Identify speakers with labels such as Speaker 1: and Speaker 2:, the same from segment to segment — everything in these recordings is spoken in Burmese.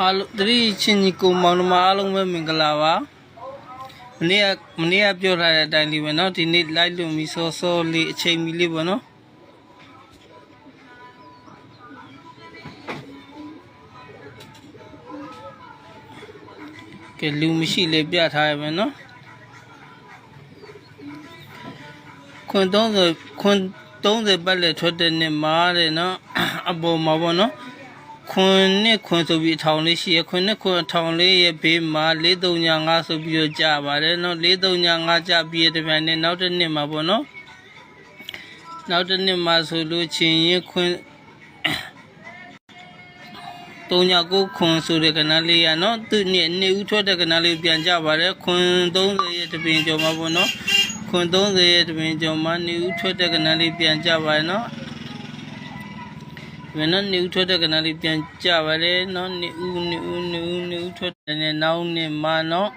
Speaker 1: အားလုံးတတိချင်းညီကိုမောင်နှမအားလုံးပဲမင်္ဂလာပါမနေ့ကမနေ့ကပြောထားတဲ့အတိုင်းလေးပဲเนาะဒီနေ့လိုက်လွန်ပြီးစောစောလေးအချိန်မီလေးပေါ့เนาะကဲလူမရှိလေပြထားရမယ်เนาะခွန်30ခွန်30ပတ်လက်ထွက်တဲ့နေ့မှာတဲ့เนาะအပေါ်မှာပေါ့เนาะ ခွန်နှစ်ခွန်ဆိုပြီးအထောင်လေးရှိရခွန်နှစ်ခွန်အထောင်လေးရဲ့ဘေးမှာ4395ဆိုပြီးတော့ကြပါတယ်နော်4395ကြပြီးရတဲ့ပြန်နဲ့နောက်တစ်နှစ်မှာပေါ့နော်နောက်တစ်နှစ်မှာဆိုလို့ချင်းရင်ခွန်39ခွန်ဆိုတဲ့ကဏ္ဍလေးရနော်သူနှစ်နှစ်ဦးထွက်တဲ့ကဏ္ဍလေးပြန်ကြပါတယ်ခွန်30ရဲ့တပင်ကျော်မှာပေါ့နော်ခွန်30ရဲ့တပင်ကျော်မှာနှစ်ဦးထွက်တဲ့ကဏ္ဍလေးပြန်ကြပါတယ်နော် မင်းတို့နေဦးထွက်တဲ့ကဏ္ဍလေးပြန်ကြပါလေနော်နေဦးနေဦးနေဦးနေဦးထွက်တဲ့နောက်နှစ်မှာနော်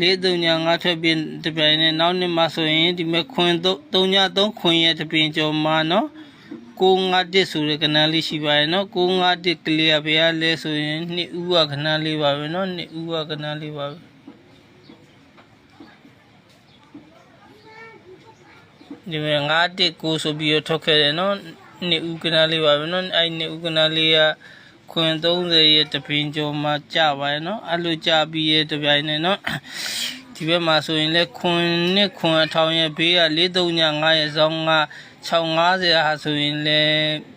Speaker 1: လေးသုံးညာငါထွက်ပြီးတပြိုင်နဲ့နောက်နှစ်မှာဆိုရင်ဒီမဲ့ခွင်သုံးညာသုံးခွင်ရဲ့တပင်ကျော်မှာနော်ကိုငါတစ်ဆိုတဲ့ကဏ္ဍလေးရှိပါရဲ့နော်ကိုငါတစ်ကလေးရဘယ်ရလဲဆိုရင်နှစ်ဦးကကဏ္ဍလေးပါပဲနော်နှစ်ဦးကကဏ္ဍလေးပါပဲဒီမဲ့ငါတစ်ကိုဆိုပြီးတော့ထုတ်ခဲ့တယ်နော် နှစ်ဦးကနာလေးပါပဲเนาะအဲ့နှစ်ဦးကနာလေးကခွင်30ရဲ့တပင်ကျော်မှာကြပါရဲ့เนาะအဲ့လိုကြပြီးရဲ့တပြိုင်နဲ့เนาะဒီဘက်မှာဆိုရင်လဲခွင်နဲ့ခွင်အထောင်ရဲ့ဘေးက439ရဲ့ဇောင်းက650ဟာဆိုရင်လဲ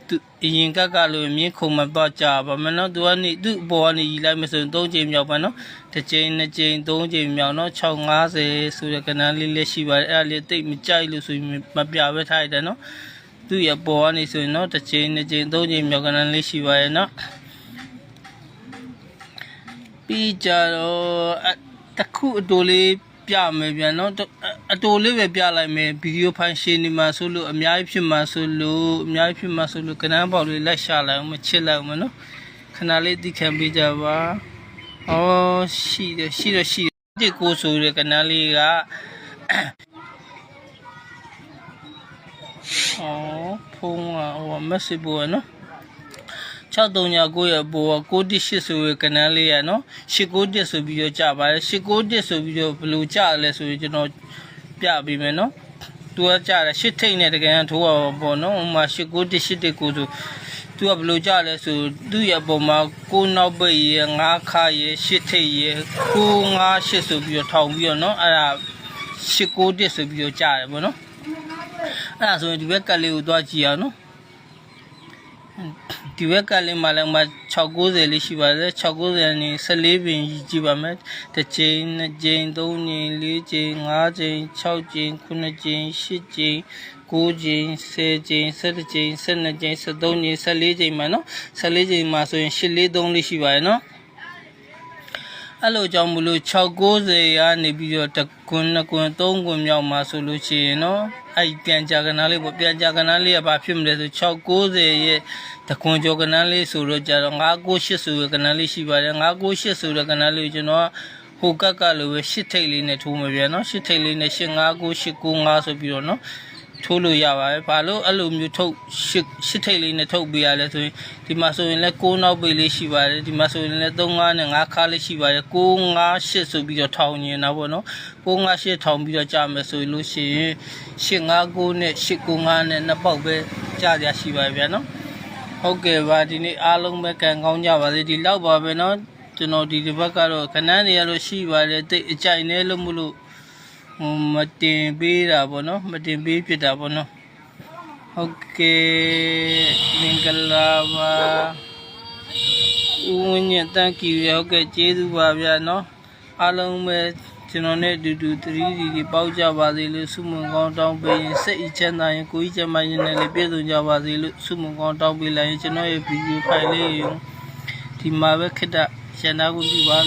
Speaker 1: သူအရင်ကကလိုမြင်းခုံမတော့ကြပါမနော်သူကနေသူ့ဘောကနေရီလိုက်မဆိုရင်3ချိန်မြောက်ပါနော်တစ်ချိန်နှစ်ချိန်3ချိန်မြောက်နော်650ဆိုတဲ့ကဏ္ဍလေးလည်းရှိပါတယ်အဲ့ဒါလေးတိတ်မကြိုက်လို့ဆိုရင်မပြပဲထားရတယ်နော် သူ့ရပေါ်ကနေဆိုရင်တော့တစ်ချိန်နှစ်ချိန်သုံးချိန်မြောက်ကနန်းလေးရှိပါရဲ့နော်ပြီးကြတော့တခုအတူလေးပြမယ်ပြန်နော်အတူလေးပဲပြလိုက်မယ်ဗီဒီယိုဖိုင်ရှင်ဒီမှာဆိုလို့အများကြီးဖြစ်မှာဆိုလို့အများကြီးဖြစ်မှာဆိုလို့ကနန်းပေါက်လေးလက်ရှာလိုက်အောင်မချစ်လိုက်အောင်နော်ခဏလေးတိခံပေးကြပါအော်ရှိတယ်ရှိတော့ရှိတယ်ဒီကိုဆိုတဲ့ကနန်းလေးက အော်ဖုန်းကဟိုမက်ဆေ့ပို့ရနော်6396ရဲ့ပို့က98ဆိုရဲ့ကနန်းလေးရနော်891ဆိုပြီးတော့ကြပါတယ်891ဆိုပြီးတော့ဘယ်လိုကြလဲဆိုရင်ကျွန်တော်ပြပေးမယ်နော်သူကကြတယ်8ထိတ်နဲ့တကယ်ထိုးရပေါ့နော်ဟိုမှာ891 819ဆိုသူကဘယ်လိုကြလဲဆိုသူ့ရဲ့ပုံမှာ6နောက်ပိတ်ရ9ခါရ8ထိတ်ရ958ဆိုပြီးတော့ထောင်ပြီးတော့နော်အဲ့ဒါ891ဆိုပြီးတော့ကြတယ်ပေါ့နော် အဲ့ဒါဆိုရင်ဒီဘက်ကလေးကိုသွားကြည့်အောင်နော်ဒီဘက်ကလေးမှာလည်းမ690လေးရှိပါတယ်690နဲ့14ပင်ကြည့်ပါမယ်တစ်ချိန်နှစ်ချိန်သုံးချိန်လေးချိန်ငါးချိန်6ချိန်9ချိန်10ချိန်9ချိန်10ချိန်17ချိန်12ချိန်13ချိန်14ချိန်မှာနော်14ချိန်မှာဆိုရင်843လေးရှိပါတယ်နော် အဲ့လိုကြောင့်မလို့690ကနေပြီးတော့တကွန်းနှစ်ကွန်းသုံးကွန်းမြောက်မှာဆိုလို့ရှိရင်နော်အဲ့ပြန်ကြကနာလေးပေါ့ပြန်ကြကနာလေးကဘာဖြစ်မလဲဆို690ရဲ့တကွန်းကျော်ကနာလေးဆိုတော့ကြတော့998ဆိုတဲ့ကနာလေးရှိပါတယ်998ဆိုတဲ့ကနာလေးကိုကျွန်တော်ကဟိုကက်ကလိုပဲရှစ်ထိတ်လေးနဲ့ထိုးမှာပြန်နော်ရှစ်ထိတ်လေးနဲ့859 895ဆိုပြီးတော့နော် ထိုးလို့ရပါတယ်။ဘာလို့အဲ့လိုမျိုးထုတ်ရှစ်ရှစ်ထိတ်လေးနဲ့ထုတ်ပေးရလဲဆိုရင်ဒီမှာဆိုရင်လည်း6နောက်ပိတ်လေးရှိပါတယ်။ဒီမှာဆိုရင်လည်း3 5နဲ့5ခါလေးရှိပါတယ်။6 5 8ဆိုပြီးတော့ထောင်နေတာပေါ့နော်။6 5 8ထောင်ပြီးတော့ကြာမယ်ဆိုလို့ရှိရင်8 5 9နဲ့8 9 5နဲ့နှစ်ပေါက်ပဲကြာကြရှိပါဗျာနော်။ဟုတ်ကဲ့ပါဒီနေ့အားလုံးပဲကံကောင်းကြပါစေဒီလောက်ပါပဲနော်။ကျွန်တော်ဒီတစ်ပတ်ကတော့ခဏနေရလို့ရှိပါတယ်တိတ်အကြိုက်နေလို့မလို့ဟို မတင်ပေးတာပေါ့နော်မတင်ပေးဖြစ်တာပေါ့နော်ဟုတ်ကဲ့မင်္ဂလာပါဦးဝင်းညတန်ကီရဟုတ်ကဲ့ကျေးဇူးပါဗျာနော်အားလုံးပဲကျွန်တော်နဲ့အတူတူ 3D တွေပေါက်ကြပါစေလို့ဆုမွန်ကောင်းတောင်းပေးရင်စိတ်အချမ်းသာရင်ကိုယ်ကြီးချမ်းသာရင်လည်းပြည့်စုံကြပါစေလို့ဆုမွန်ကောင်းတောင်းပေးလိုက်ရင်ကျွန်တော်ရဲ့ဗီဒီယိုဖိုင်လေးကိုဒီမှာပဲခਿੱတရန်သားကိုပြုပါ